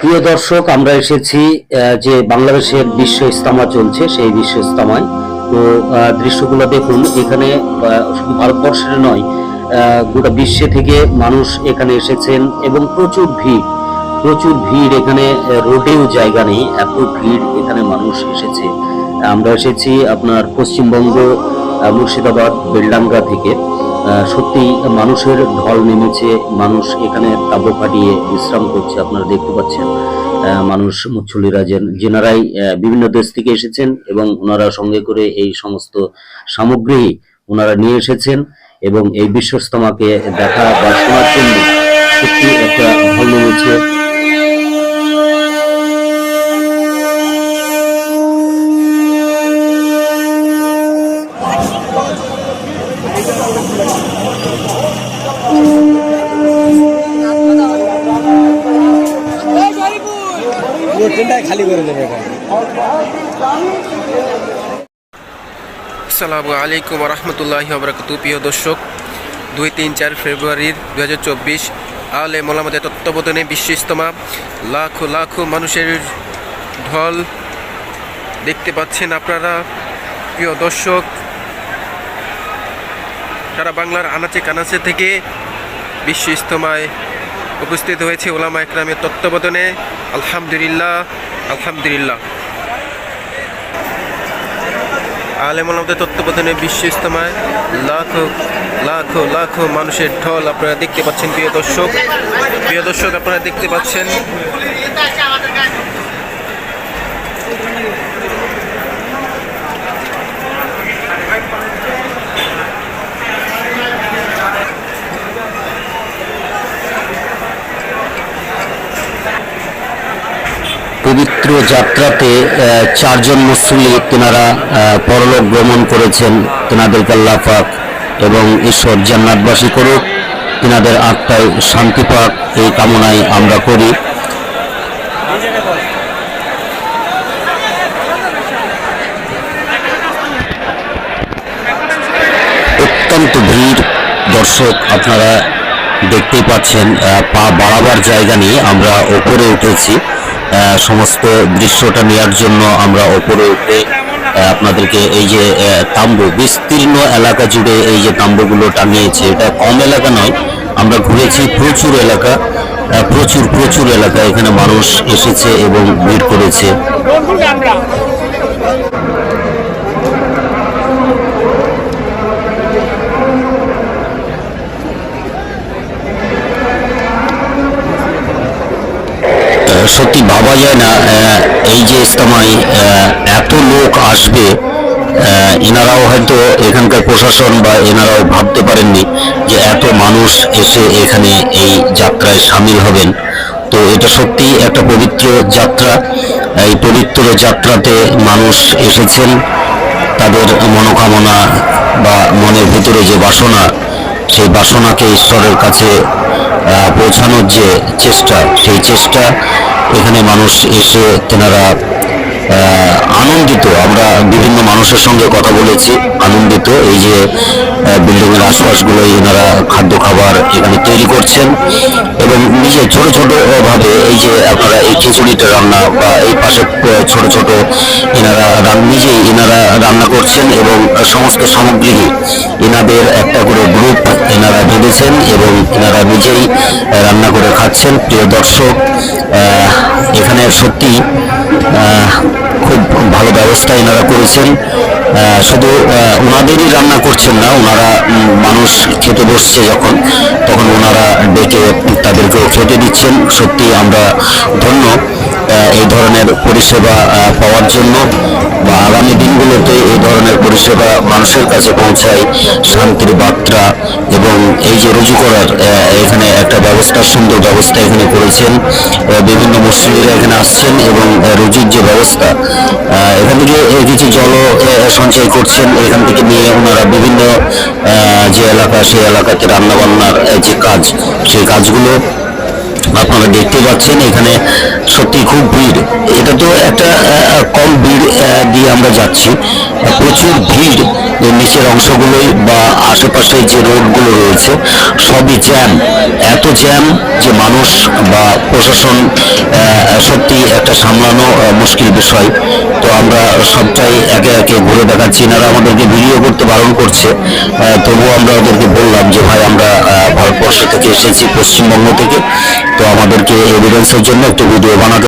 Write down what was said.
প্রিয় দর্শক, আমরা এসেছি যে বাংলাদেশের বিশ্ব ইস্তামা চলছে, সেই বিশ্ব ইস্তামায় তো দৃশ্যগুলো দেখুন, এখানে শুধু ভারতবর্ষের নয় গোটা বিশ্বে থেকে মানুষ এখানে এসেছেন এবং প্রচুর ভিড়। প্রচুর ভিড় এখানে রোডেও জায়গা নেই, এত ভিড় এখানে মানুষ এসেছে। আমরা এসেছি আপনার পশ্চিমবঙ্গ মুর্শিদাবাদ, বেলডাঙ্গা থেকে। সত্যি মানুষের ঢল নেমেছে, মানুষ এখানে তাবু ফাটিয়ে বিশ্রাম করছে, আপনারা দেখতে পাচ্ছেন। মানুষ মুচ্ছলিরা যেন- যেনারাই বিভিন্ন দেশ থেকে এসেছেন এবং ওনারা সঙ্গে করে এই সমস্ত সামগ্রী ওনারা নিয়ে এসেছেন এবং এই বিশ্বস্তমাকে দেখা বা শোনার জন্য সত্যি একটা ঢল নেমেছে। এখানে। আসসালামু আলাইকুম রহমতুল্লাহি বরকত প্রিয় দর্শক, দুই তিন চার ফেব্রুয়ারির দু হাজার চব্বিশ আলে মোলামদের তত্ত্বাবধানে বিশ্ব ইস্তমা লাখো লাখো মানুষের ঢল দেখতে পাচ্ছেন আপনারা। প্রিয় দর্শক, সারা বাংলার আনাচে কানাচে থেকে বিশ্ব ইস্তমায় উপস্থিত হয়েছে ওলামা একরামের তত্ত্বাবধানে। আলহামদুলিল্লাহ আলহামদুলিল্লাহ। আলেম আলমদের তত্ত্বাবধানে বিশ্ব ইস্তমায় লাখ লাখ লাখ মানুষের ঢল আপনারা দেখতে পাচ্ছেন, প্রিয় দর্শক। প্রিয় দর্শক, আপনারা দেখতে পাচ্ছেন পবিত্র যাত্রাতে চারজন মুসলি তেনারা পরলোক ভ্রমণ করেছেন। তেনাদেরকে আল্লাহ এবং ঈশ্বর জান্নাতবাসী করুক। তেনাদের আত্মায় শান্তি পাক, এই কামনায় আমরা করি। অত্যন্ত ভিড়। দর্শক, আপনারা দেখতেই পাচ্ছেন পা বাড়াবার জায়গা নিয়ে আমরা ওপরে উঠেছি। সমস্ত দৃশ্যটা নেওয়ার জন্য আমরা ওপরে উঠে আপনাদেরকে এই যে তাম্বু, বিস্তীর্ণ এলাকা জুড়ে এই যে তাম্বুগুলো টাঙিয়েছে। এটা কম এলাকা নয়, আমরা ঘুরেছি প্রচুর এলাকা প্রচুর প্রচুর এলাকা। এখানে মানুষ এসেছে এবং ভিড় করেছে। সত্যি ভাবা যায় না এই যে ইস্তামায় এত লোক আসবে এনারাও হয়তো এখানকার প্রশাসন বা এনারাও ভাবতে পারেননি যে এত মানুষ এসে এখানে এই যাত্রায় সামিল হবেন। তো এটা সত্যি একটা পবিত্র যাত্রা। এই পবিত্র যাত্রাতে মানুষ এসেছেন, তাদের মনোকামনা বা মনের ভিতরে যে বাসনা, সেই বাসনাকে ঈশ্বরের কাছে পৌঁছানোর যে চেষ্টা, সেই চেষ্টা এখানে মানুষ এসে তেনারা আনন্দিত। আমরা বিভিন্ন মানুষের সঙ্গে কথা বলেছি আনন্দিত। এই যে বিল্ডিং এর আশপাশগুলো এনারা খাদ্য খাবার এখানে তৈরি করছেন এবং নিজে ছোট ছোট ভাবে এই যে আপনারা এই খিচুড়িটা রান্না বা এই পাশে ছোট ছোট এনারা নিজেই এনারা রান্না করছেন এবং সমস্ত সামগ্রী এনাদের একটা করে গ্রুপ এনারা বেঁধেছেন এবং এনারা নিজেই রান্না করে খাচ্ছেন। প্রিয় দর্শক এখানে সত্যি খুব ভালো ব্যবস্থা এনারা করেছেন। শুধু ওনাদেরই রান্না করছেন না, ওনারা মানুষ খেতে বসছে যখন, তখন ওনারা ডেকে তাদেরকেও খেতে দিচ্ছেন। সত্যি আমরা ধন্য এই ধরনের পরিষেবা পাওয়ার জন্য বা আগামী দিনগুলোতে এই ধরনের পরিষেবা মানুষের কাছে পৌঁছায় শান্তির বার্তা এবং এই যে রুজু করার এখানে একটা ব্যবস্থা, সুন্দর ব্যবস্থা এখানে করেছেন বিভিন্ন মুসলিমরা এখানে আসছেন এবং রুজির যে ব্যবস্থা এখান থেকে কিছু জল সঞ্চয় করছেন, এখান থেকে নিয়ে যে এলাকা, সেই এলাকাতে রান্নাবান্নার যে কাজ, সেই কাজগুলো আপনারা দেখতে পাচ্ছেন। এখানে সত্যি খুব ভিড়। এটা তো একটা কম ভিড় দিয়ে আমরা যাচ্ছি। প্রচুর ভিড়। নিচের অংশগুলোই বা আশেপাশে যে রোডগুলো রয়েছে, সবই জ্যাম। জ্যাম যে মানুষ বা প্রশাসন সত্যি একটা সামলানো মুশকিল বিষয়। তো আমরা সবটাই একে একে ঘুরে দেখাচ্ছি। এনারা আমাদেরকে ভিডিও করতে বারণ করছে। তবুও আমরা ওদেরকে বললাম যে, ভাই, আমরা ভারতবর্ষ থেকে এসেছি পশ্চিমবঙ্গ থেকে। তো আমাদেরকে এভিডেন্সের জন্য একটু ভিডিও বানাতে